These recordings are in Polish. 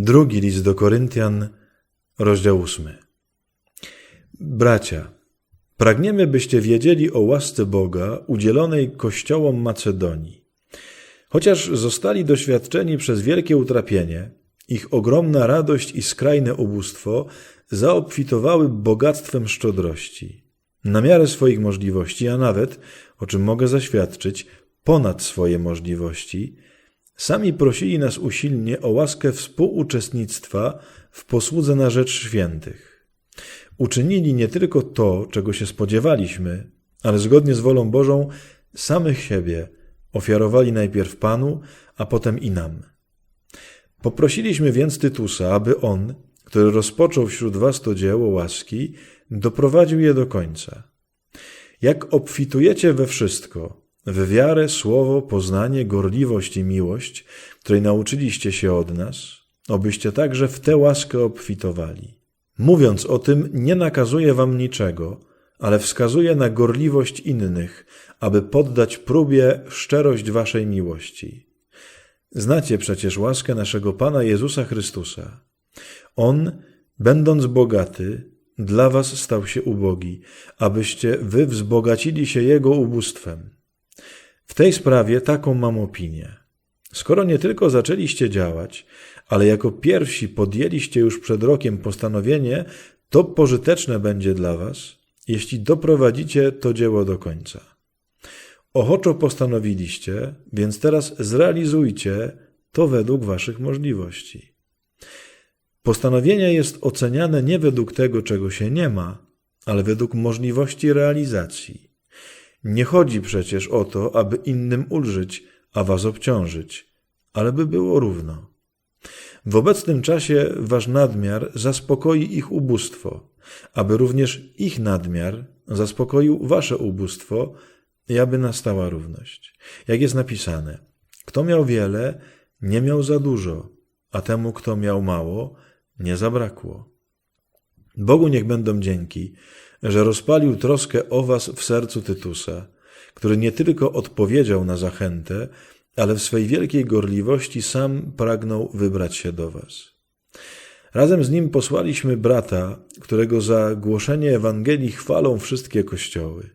Drugi list do Koryntian, rozdział ósmy. Bracia, pragniemy, byście wiedzieli o łasce Boga udzielonej kościołom Macedonii. Chociaż zostali doświadczeni przez wielkie utrapienie, ich ogromna radość i skrajne ubóstwo zaobfitowały bogactwem szczodrości. Na miarę swoich możliwości, a nawet, o czym mogę zaświadczyć, ponad swoje możliwości, sami prosili nas usilnie o łaskę współuczestnictwa w posłudze na rzecz świętych. Uczynili nie tylko to, czego się spodziewaliśmy, ale zgodnie z wolą Bożą samych siebie ofiarowali najpierw Panu, a potem i nam. Poprosiliśmy więc Tytusa, aby on, który rozpoczął wśród was to dzieło łaski, doprowadził je do końca. Jak obfitujecie we wszystko, w wiarę, słowo, poznanie, gorliwość i miłość, której nauczyliście się od nas, obyście także w tę łaskę obfitowali. Mówiąc o tym, nie nakazuję wam niczego, ale wskazuję na gorliwość innych, aby poddać próbie szczerość waszej miłości. Znacie przecież łaskę naszego Pana Jezusa Chrystusa. On, będąc bogaty, dla was stał się ubogi, abyście wy wzbogacili się Jego ubóstwem. W tej sprawie taką mam opinię. Skoro nie tylko zaczęliście działać, ale jako pierwsi podjęliście już przed rokiem postanowienie, to pożyteczne będzie dla was, jeśli doprowadzicie to dzieło do końca. Ochoczo postanowiliście, więc teraz zrealizujcie to według waszych możliwości. Postanowienie jest oceniane nie według tego, czego się nie ma, ale według możliwości realizacji. Nie chodzi przecież o to, aby innym ulżyć, a was obciążyć, ale by było równo. W obecnym czasie wasz nadmiar zaspokoi ich ubóstwo, aby również ich nadmiar zaspokoił wasze ubóstwo i aby nastała równość. Jak jest napisane, kto miał wiele, nie miał za dużo, a temu, kto miał mało, nie zabrakło. Bogu niech będą dzięki, że rozpalił troskę o was w sercu Tytusa, który nie tylko odpowiedział na zachętę, ale w swej wielkiej gorliwości sam pragnął wybrać się do was. Razem z nim posłaliśmy brata, którego za głoszenie Ewangelii chwalą wszystkie kościoły.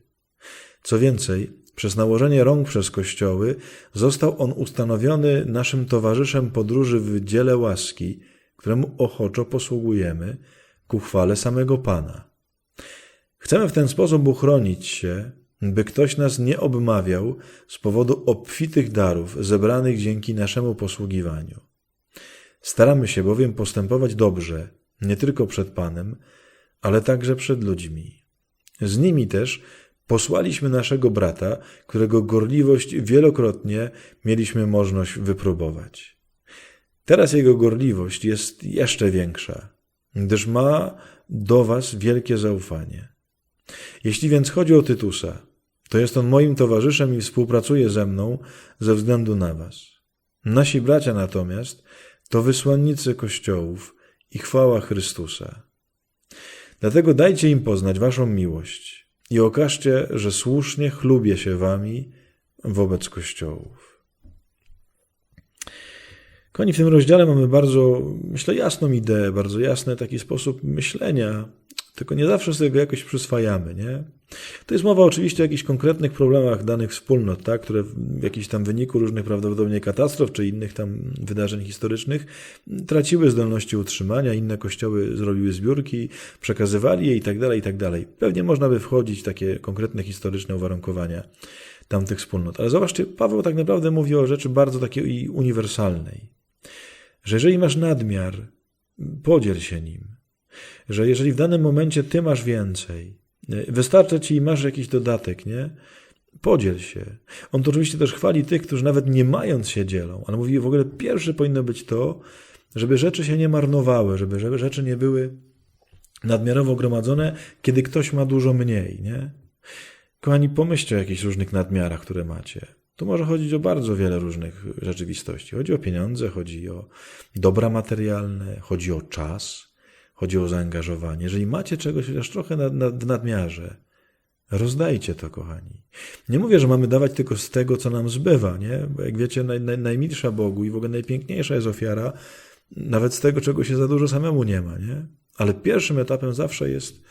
Co więcej, przez nałożenie rąk przez kościoły został on ustanowiony naszym towarzyszem podróży w dziele łaski, któremu ochoczo posługujemy ku chwale samego Pana. Chcemy w ten sposób uchronić się, by ktoś nas nie obmawiał z powodu obfitych darów zebranych dzięki naszemu posługiwaniu. Staramy się bowiem postępować dobrze, nie tylko przed Panem, ale także przed ludźmi. Z nimi też posłaliśmy naszego brata, którego gorliwość wielokrotnie mieliśmy możliwość wypróbować. Teraz jego gorliwość jest jeszcze większa, gdyż ma do was wielkie zaufanie. Jeśli więc chodzi o Tytusa, to jest on moim towarzyszem i współpracuje ze mną ze względu na was. Nasi bracia natomiast to wysłannicy kościołów i chwała Chrystusa. Dlatego dajcie im poznać waszą miłość i okażcie, że słusznie chlubię się wami wobec kościołów. Koni w tym rozdziale mamy bardzo, myślę, jasną ideę, bardzo jasny taki sposób myślenia, tylko nie zawsze sobie go jakoś przyswajamy, nie? To jest mowa oczywiście o jakichś konkretnych problemach danych wspólnot, tak, które w jakimś tam wyniku różnych prawdopodobnie katastrof czy innych tam wydarzeń historycznych traciły zdolności utrzymania, inne kościoły zrobiły zbiórki, przekazywali je i tak dalej, i tak. Pewnie można by wchodzić w takie konkretne historyczne uwarunkowania tamtych wspólnot. Ale zobaczcie, Paweł tak naprawdę mówi o rzeczy bardzo takiej uniwersalnej. Że jeżeli masz nadmiar, podziel się nim. Że jeżeli w danym momencie ty masz więcej, wystarcza ci i masz jakiś dodatek, nie? Podziel się. On to oczywiście też chwali tych, którzy nawet nie mając się dzielą, ale mówi w ogóle pierwsze powinno być to, żeby rzeczy się nie marnowały, żeby rzeczy nie były nadmiarowo gromadzone, kiedy ktoś ma dużo mniej, nie? Kochani, pomyślcie o jakichś różnych nadmiarach, które macie. Tu może chodzić o bardzo wiele różnych rzeczywistości. Chodzi o pieniądze, chodzi o dobra materialne, chodzi o czas, chodzi o zaangażowanie. Jeżeli macie czegoś chociaż trochę w nadmiarze, rozdajcie to, kochani. Nie mówię, że mamy dawać tylko z tego, co nam zbywa, nie? Bo jak wiecie, naj, naj, najmilsza Bogu i w ogóle najpiękniejsza jest ofiara, nawet z tego, czego się za dużo samemu nie ma, nie? Ale pierwszym etapem zawsze jest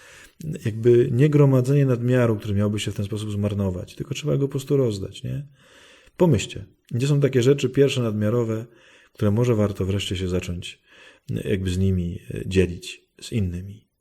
jakby nie gromadzenie nadmiaru, który miałby się w ten sposób zmarnować, tylko trzeba go po prostu rozdać, nie? Pomyślcie, gdzie są takie rzeczy pierwsze nadmiarowe, które może warto wreszcie się zacząć jakby z nimi dzielić, z innymi.